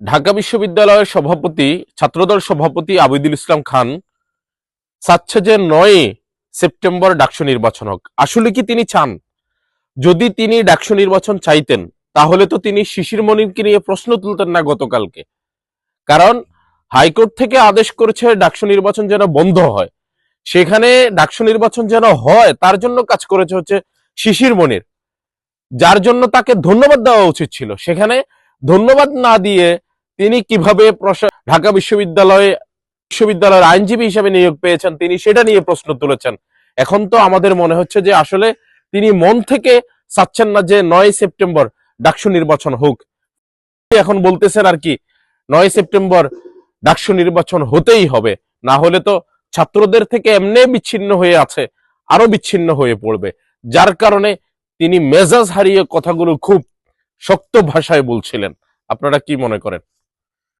ঢাকা বিশ্ববিদ্যালয়ের সভাপতি, ছাত্রদল সভাপতি আবিদুল ইসলাম খান চাচ্ছে যে নয় সেপ্টেম্বর ডাকসু নির্বাচন হোক। আসলে কি তিনি চান? যদি তিনি ডাকসু নির্বাচন চাইতেন, তাহলে তো তিনি শিশির মনিরকে নিয়ে প্রশ্ন তুলতেন না গতকালকে। কারণ হাইকোর্ট থেকে আদেশ করেছে ডাকসু নির্বাচন যেন বন্ধ হয়। সেখানে ডাকসু নির্বাচন যেন হয়, তার জন্য কাজ করেছে হচ্ছে শিশির মনির। যার জন্য তাকে ধন্যবাদ দেওয়া উচিত ছিল। সেখানে ধন্যবাদ না দিয়ে তিনি কীভাবে ঢাকা বিশ্ববিদ্যালয়ে বিশ্ববিদ্যালয়ের আইনজীবী হিসেবে নিয়োগ পেয়েছেন, তিনি সেটা নিয়ে প্রশ্ন তুলেছেন। এখন তো আমাদের মনে হচ্ছে যে আসলে তিনি মন থেকে চাচ্ছেন না যে নয় সেপ্টেম্বর ডাকসু নির্বাচন হোক। এখন বলতেছেন আর কি, নয় সেপ্টেম্বর ডাকসু নির্বাচন হতেই হবে, না হলে তো ছাত্রদের থেকে এমনি বিচ্ছিন্ন হয়ে আছে, আরও বিচ্ছিন্ন হয়ে পড়বে। যার কারণে তিনি মেজাজ হারিয়ে কথাগুলো খুব শক্ত ভাষায় বলছিলেন। আপনারা কি মনে করেন?